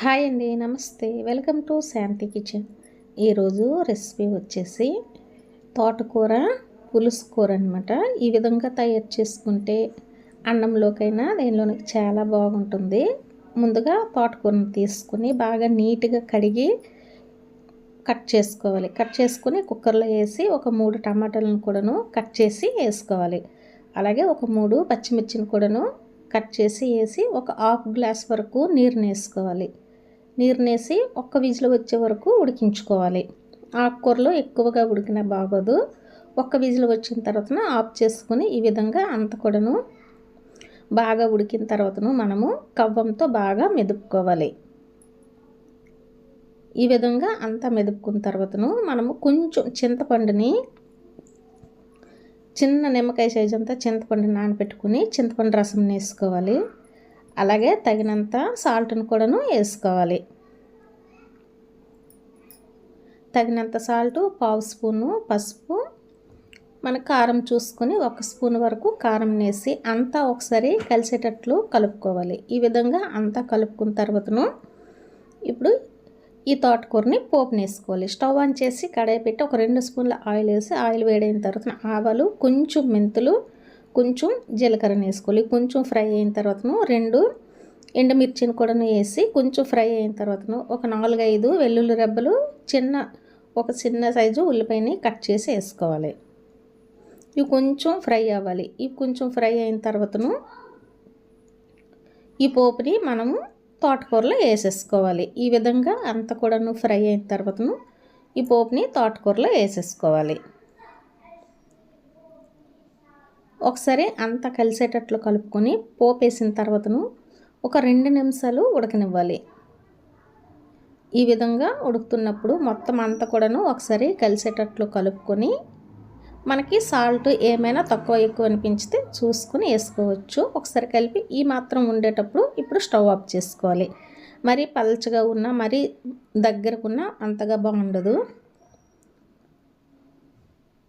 Hi అండి నమస్తే. Welcome to Shanti kitchen. ఈరోజు రెసిపీ వచ్చేసి తోటకూర పులుసు కూర అనమాట ఈ విధంగా తయారు చేసుకుంటే అన్నంలోకైనా దేనిలోనికి చాలా బాగుంటుంది. ముందుగా తోటకూరను తీసుకుని బాగా నీట్గా కడిగి కట్ చేసుకోవాలి. కట్ చేసుకుని కుక్కర్లో వేసి ఒక మూడు టమాటాలను కూడాను కట్ చేసి వేసుకోవాలి. అలాగే ఒక మూడు పచ్చిమిర్చిని కూడాను కట్ చేసి వేసి ఒక హాఫ్ గ్లాస్ వరకు నీరుని వేసుకోవాలి. నీరునేసి ఒక్క విజిల్ వచ్చే వరకు ఉడికించుకోవాలి. ఆకుకూరలో ఎక్కువగా ఉడికిన బాగోదు. ఒక్క విజిల్ వచ్చిన తర్వాత ఆఫ్ చేసుకుని ఈ విధంగా అంత కూడాను బాగా ఉడికిన తర్వాతను మనము కవ్వంతో బాగా మెదుపుకోవాలి. ఈ విధంగా అంతా మెదుపుకున్న తర్వాతను మనము కొంచెం చింతపండుని చిన్న నిమ్మకాయ సైజ్ అంతా చింతపండు నానబెట్టుకుని చింతపండు రసం వేసుకోవాలి. అలాగే తగినంత సాల్ట్ను కూడాను వేసుకోవాలి. తగినంత సాల్ట్ పావు స్పూను పసుపు. మన కారం చూసుకొని ఒక స్పూన్ వరకు కారం వేసి అంతా ఒకసారి కలిసేటట్లు కలుపుకోవాలి. ఈ విధంగా అంతా కలుపుకున్న తర్వాతను ఇప్పుడు ఈ తోటకూరని పోపుని వేసుకోవాలి స్టవ్ ఆన్ చేసి కడాయి పెట్టి ఒక రెండు స్పూన్ల ఆయిల్ వేసి ఆయిల్ వేడైన తర్వాత ఆవాలు కొంచెం మెంతులు కొంచెం జీలకర్ర వేసుకోవాలి. కొంచెం ఫ్రై అయిన తర్వాతను రెండు ఎండుమిర్చిని కూడా వేసి కొంచెం ఫ్రై అయిన తర్వాతను ఒక నాలుగైదు వెల్లుల్లి రెబ్బలు చిన్న ఒక చిన్న సైజు ఉల్లిపాయని కట్ చేసి వేసుకోవాలి. ఇవి కొంచెం ఫ్రై అవ్వాలి. ఇవి కొంచెం ఫ్రై అయిన తర్వాతను ఈ పోపుని మనము తోటకూరలో వేసేసుకోవాలి. ఈ విధంగా అంత కూడాను ఫ్రై అయిన తర్వాతను ఈ పోపుని తోటకూరలో వేసేసుకోవాలి. ఒకసారి అంతా కలిసేటట్లు కలుపుకొని పోపు వేసిన తర్వాతను ఒక రెండు నిమిషాలు ఉడకనివ్వాలి. ఈ విధంగా ఉడుకుతున్నప్పుడు మొత్తం అంతా కూడాను ఒకసారి కలిసేటట్లు కలుపుకొని మనకి సాల్ట్ ఏమైనా తక్కువ ఎక్కువ అనిపించితే చూసుకుని వేసుకోవచ్చు. ఒకసారి కలిపి ఈ మాత్రం ఉండేటప్పుడు ఇప్పుడు స్టవ్ ఆఫ్ చేసుకోవాలి. మరీ పల్చగా ఉన్న మరీ దగ్గరకున్నా అంతగా బాగుండదు.